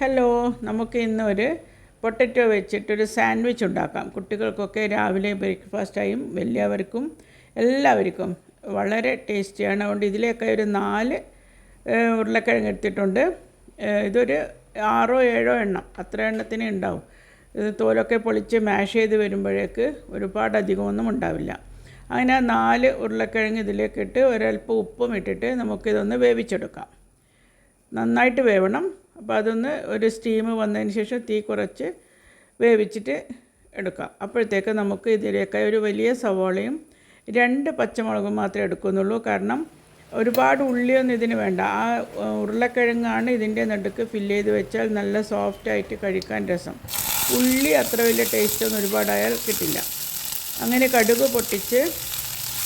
Hello നമുക്ക് ഇന്ന് ഒരു പൊട്ടറ്റോ വെച്ചിട്ടൊരു സാൻഡ്വിച്ച് ഉണ്ടാക്കാം. കുട്ടികൾക്കൊക്കെ രാവിലെ ബ്രേക്ക്ഫാസ്റ്റായും വലിയവർക്കും എല്ലാവർക്കും വളരെ ടേസ്റ്റിയാണ്. അതുകൊണ്ട് ഇതിലേക്ക് ഒരു നാല് ഉരുളക്കിഴങ്ങ് എടുത്തിട്ടുണ്ട്. ഇതൊരു ആറോ ഏഴോ എണ്ണം അത്ര എണ്ണത്തിന് ഉണ്ടാവും. ഇത് തോലൊക്കെ പൊളിച്ച് മാഷ് ചെയ്ത് വരുമ്പോഴേക്ക് ഒരുപാട് അധികമൊന്നും ഉണ്ടാവില്ല. അങ്ങനെ നാല് ഉരുളക്കിഴങ്ങ് ഇതിലേക്ക് ഇട്ട് ഒരല്പം ഉപ്പും ഇട്ടിട്ട് നമുക്കിതൊന്ന് വേവിച്ചെടുക്കാം. നന്നായിട്ട് വേവണം. അപ്പോൾ അതൊന്ന് ഒരു സ്റ്റീം വന്നതിന് ശേഷം തീ കുറച്ച് വേവിച്ചിട്ട് എടുക്കാം. അപ്പോഴത്തേക്ക് നമുക്ക് ഇതിലേക്ക് ഒരു വലിയ സവോളയും രണ്ട് പച്ചമുളകും മാത്രമേ എടുക്കുന്നുള്ളൂ. കാരണം ഒരുപാട് ഉള്ളിയൊന്നും ഇതിന് വേണ്ട. ആ ഉരുളക്കിഴങ്ങാണ് ഇതിന്റെ നടുക്ക് ഫില്ല് ചെയ്ത് വെച്ചാൽ നല്ല സോഫ്റ്റായിട്ട് കഴിക്കാൻ രസം. ഉള്ളി അത്ര വലിയ ടേസ്റ്റൊന്നും ഒരുപാടായാൽ കിട്ടില്ല. അങ്ങനെ കടുക് പൊട്ടിച്ച്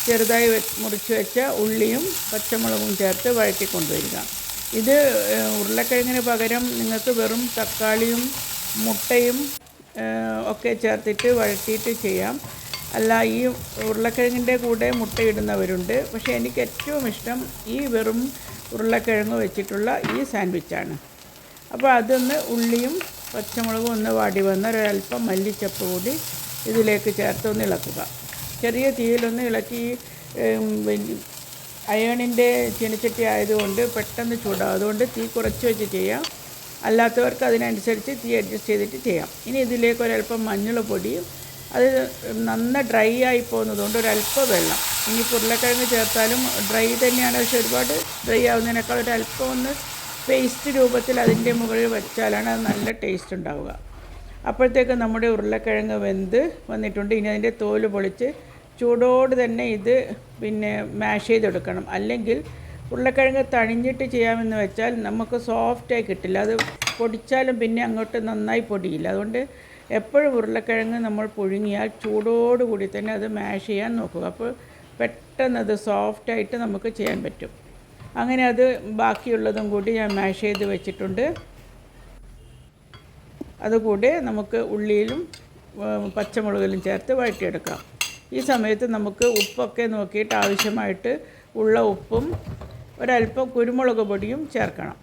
ചെറുതായി മുറിച്ച് വെച്ച ഉള്ളിയും പച്ചമുളകും ചേർത്ത് വഴറ്റി കൊണ്ടുവരിക ഇത് ഉരുളക്കിഴങ്ങിന് പകരം നിങ്ങൾക്ക് വെറും തക്കാളിയും മുട്ടയും ഒക്കെ ചേർത്തിട്ട് വഴറ്റിയിട്ട് ചെയ്യാം. അല്ല ഈ ഉരുളക്കിഴങ്ങിന്റെ കൂടെ മുട്ടയിടുന്നവരുണ്ട്. പക്ഷേ എനിക്ക് ഏറ്റവും ഇഷ്ടം ഈ വെറും ഉരുളക്കിഴങ്ങ് വെച്ചിട്ടുള്ള ഈ സാൻഡ്വിച്ചാണ്. അപ്പോൾ അതൊന്ന് ഉള്ളിയും പച്ചമുളകും ഒന്ന് വാടി വന്ന ഒരല്പം മല്ലിച്ചപ്പ് കൂടി ഇതിലേക്ക് ചേർത്ത് ഒന്ന് ഇളക്കുക. ചെറിയ തീയിലൊന്ന് ഇളക്കി അയേണിന്റെ ചീനച്ചട്ടി ആയതുകൊണ്ട് പെട്ടെന്ന് ചൂടാവും അതുകൊണ്ട് തീ കുറച്ച് വെച്ച് ചെയ്യാം. അല്ലാത്തവർക്ക് അതിനനുസരിച്ച് തീ അഡ്ജസ്റ്റ് ചെയ്തിട്ട് ചെയ്യാം. ഇനി ഇതിലേക്ക് ഒരല്പം മഞ്ഞൾ പൊടിയും അത് നന്ന ഡ്രൈ ആയി പോകുന്നതുകൊണ്ട് ഒരല്പം വെള്ളം. ഇനി ഉരുളക്കിഴങ്ങ് ചേർത്താലും ഡ്രൈ തന്നെയാണ്. പക്ഷെ ഒരുപാട് ഡ്രൈ ആവുന്നതിനേക്കാൾ ഒരല്പം ഒന്ന് പേസ്റ്റ് രൂപത്തിൽ അതിന്റെ മുകളിൽ വെച്ചാലാണ് അത് നല്ല ടേസ്റ്റ് ഉണ്ടാവുക. അപ്പോഴത്തേക്ക് നമ്മുടെ ഉരുളക്കിഴങ്ങ് വെന്ത് വന്നിട്ടുണ്ട്. ഇനി അതിന്റെ തോൽ പൊളിച്ച് ചൂടോട് തന്നെ ഇത് പിന്നെ മാഷ് ചെയ്തെടുക്കണം. അല്ലെങ്കിൽ ഉരുളക്കിഴങ്ങ് തണിഞ്ഞിട്ട് ചെയ്യാമെന്ന് വെച്ചാൽ നമുക്ക് സോഫ്റ്റായി കിട്ടില്ല. അത് പൊടിച്ചാലും പിന്നെ അങ്ങോട്ട് നന്നായി പൊടിയില്ല. അതുകൊണ്ട് എപ്പോഴും ഉരുളക്കിഴങ്ങ് നമ്മൾ പുഴുങ്ങിയാൽ ചൂടോട് കൂടി തന്നെ അത് മാഷ് ചെയ്യാൻ നോക്കുക. അപ്പോൾ പെട്ടെന്ന് അത് സോഫ്റ്റായിട്ട് നമുക്ക് ചെയ്യാൻ പറ്റും. അങ്ങനെ അത് ബാക്കിയുള്ളതും കൂടി ഞാൻ മാഷ് ചെയ്ത് വെച്ചിട്ടുണ്ട്. അതുകൂടി നമുക്ക് ഉള്ളിയിലും പച്ചമുളകിലും ചേർത്ത് വഴറ്റിയെടുക്കാം. ഈ സമയത്ത് നമുക്ക് ഉപ്പൊക്കെ നോക്കിയിട്ട് ആവശ്യമായിട്ട് ഉള്ള ഉപ്പും ഒരല്പം കുരുമുളക് പൊടിയും ചേർക്കണം.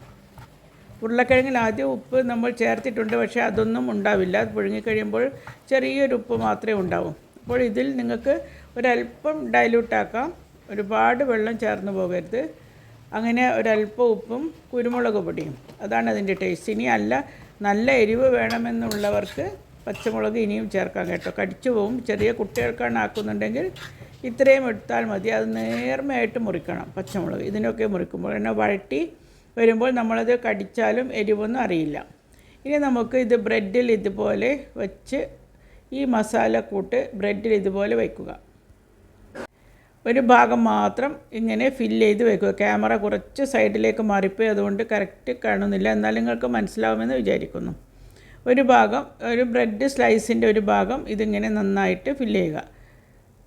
ഉരുളക്കിഴങ്ങിൽ ആദ്യം ഉപ്പ് നമ്മൾ ചേർത്തിട്ടുണ്ട് പക്ഷേ അതൊന്നും ഉണ്ടാവില്ല. അത് പുഴുങ്ങിക്കഴിയുമ്പോൾ ചെറിയൊരു ഉപ്പ് മാത്രമേ ഉണ്ടാവൂ. അപ്പോൾ ഇതിൽ നിങ്ങൾക്ക് ഒരല്പം ഡൈല്യൂട്ടാക്കാം ഒരുപാട് വെള്ളം ചേർന്ന് പോകരുത്. അങ്ങനെ ഒരല്പം ഉപ്പും കുരുമുളക് പൊടിയും. അതാണ് അതിന്റെ ടേസ്റ്റ് ഇനി അല്ല നല്ല എരിവ് വേണമെന്നുള്ളവർക്ക് പച്ചമുളക് ഇനിയും ചേർക്കാം കേട്ടോ. കടിച്ചു പോവും. ചെറിയ കുട്ടികൾക്കാണ് ആക്കുന്നുണ്ടെങ്കിൽ ഇത്രയും എടുത്താൽ മതി. അത് നേർമയായിട്ട് മുറിക്കണം പച്ചമുളക്. ഇതിനൊക്കെ മുറിക്കുമ്പോൾ എന്നെ വഴട്ടി വരുമ്പോൾ നമ്മളത് കടിച്ചാലും എരിവൊന്നും അറിയില്ല. ഇനി നമുക്ക് ഇത് ബ്രെഡിൽ ഇതുപോലെ വെച്ച് ഈ മസാല കൂട്ട് ബ്രെഡിൽ ഇതുപോലെ വയ്ക്കുക ഒരു ഭാഗം മാത്രം ഇങ്ങനെ ഫില്ല് ചെയ്ത് വെക്കുക. ക്യാമറ കുറച്ച് സൈഡിലേക്ക് മാറിപ്പോയി അതുകൊണ്ട് കറക്റ്റ് കാണുന്നില്ല. എന്നാൽ നിങ്ങൾക്ക് മനസ്സിലാവുമെന്ന് വിചാരിക്കുന്നു. ഒരു ഭാഗം ഒരു ബ്രെഡ് സ്ലൈസിന്റെ ഒരു ഭാഗം ഇതിങ്ങനെ നന്നായിട്ട് ഫില്ല് ചെയ്യുക.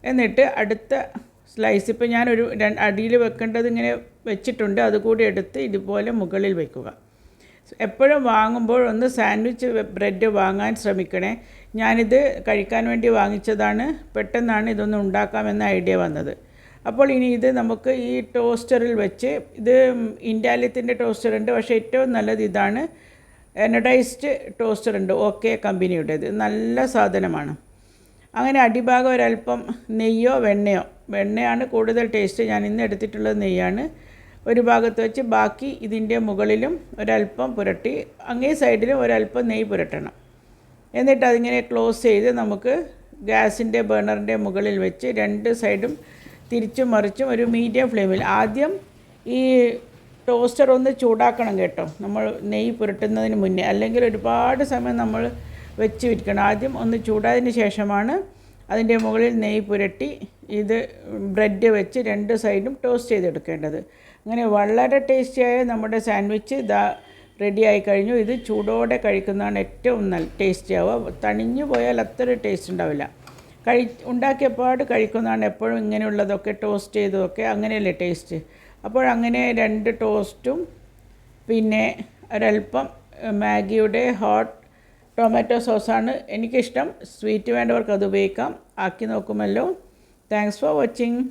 എന്നിട്ട് അടുത്ത സ്ലൈസ് ഇപ്പോൾ ഞാനൊരു അടിയിൽ വെക്കേണ്ടത് ഇങ്ങനെ വെച്ചിട്ടുണ്ട് അതുകൂടി എടുത്ത് ഇതുപോലെ മുകളിൽ വയ്ക്കുക എപ്പോഴും വാങ്ങുമ്പോൾ ഒന്ന് സാൻഡ്വിച്ച് ബ്രെഡ് വാങ്ങാൻ ശ്രമിക്കണേ. ഞാനിത് കഴിക്കാൻ വേണ്ടി വാങ്ങിച്ചതാണ് പെട്ടെന്നാണ് ഇതൊന്ന് ഉണ്ടാക്കാമെന്ന ഐഡിയ വന്നത്. അപ്പോൾ ഇനി ഇത് നമുക്ക് ഈ ടോസ്റ്ററിൽ വെച്ച് ഇത് ഇൻഡാലിയത്തിന്റെ ടോസ്റ്റർ ഉണ്ട് പക്ഷേ ഏറ്റവും നല്ലത് ഇതാണ് എനഡൈസ്ഡ് ടോസ്റ്റർ ഉണ്ട്. ഓക്കെ കമ്പനിയുടേത്. നല്ല സാധനമാണ്. അങ്ങനെ അടിഭാഗം ഒരല്പം നെയ്യോ വെണ്ണയോ. വെണ്ണയാണ് കൂടുതൽ ടേസ്റ്റ് ഞാൻ ഇന്ന് എടുത്തിട്ടുള്ളത് നെയ്യാണ്. ഒരു ഭാഗത്ത് വെച്ച് ബാക്കി ഇതിന്റെ മുകളിലും ഒരല്പം പുരട്ടി അങ്ങേ സൈഡിലും ഒരല്പം നെയ്യ് പുരട്ടണം. എന്നിട്ട് അതിങ്ങനെ ക്ലോസ് ചെയ്ത് നമുക്ക് ഗ്യാസിന്റെ ബേണറിന്റെ മുകളിൽ വെച്ച് രണ്ട് സൈഡും തിരിച്ചും മറിച്ചും ഒരു മീഡിയം ഫ്ലെയിമിൽ ആദ്യം ഈ ടോസ്റ്റർ ഒന്ന് ചൂടാക്കണം കേട്ടോ. നമ്മൾ നെയ്യ് പുരട്ടുന്നതിന് മുന്നേ. അല്ലെങ്കിൽ ഒരുപാട് സമയം നമ്മൾ വെച്ച് വിരിക്കണം. ആദ്യം ഒന്ന് ചൂടായതിന് ശേഷമാണ് അതിന്റെ മുകളിൽ നെയ്യ് പുരട്ടി ഇത് ബ്രെഡ് വെച്ച് രണ്ട് സൈഡും ടോസ്റ്റ് ചെയ്തെടുക്കേണ്ടത്. അങ്ങനെ വളരെ ടേസ്റ്റിയായ നമ്മുടെ സാൻഡ്വിച്ച് ഇതാ റെഡി ആയി കഴിഞ്ഞു. ഇത് ചൂടോടെ കഴിക്കുന്നതാണ് ഏറ്റവും നല്ല ടേസ്റ്റി ആവുക. തണിഞ്ഞു പോയാൽ അത്ര ടേസ്റ്റ് ഉണ്ടാവില്ല. കഴി ഉണ്ടാക്കിയപ്പാട് കഴിക്കുന്നതാണ് എപ്പോഴും ഇങ്ങനെയുള്ളതൊക്കെ ടോസ്റ്റ് ചെയ്തതൊക്കെ അങ്ങനെയല്ലേ ടേസ്റ്റ്. അപ്പോൾ അങ്ങനെ രണ്ട് ടോസ്റ്റും പിന്നെ ഒരല്പം മാഗിയുടെ ഹോട്ട് ടൊമാറ്റോ സോസാണ് എനിക്കിഷ്ടം. സ്വീറ്റ് വേണ്ടവർക്ക് അത് ഉപയോഗിക്കാം. ആക്കി നോക്കുമല്ലോ. Thanks for watching.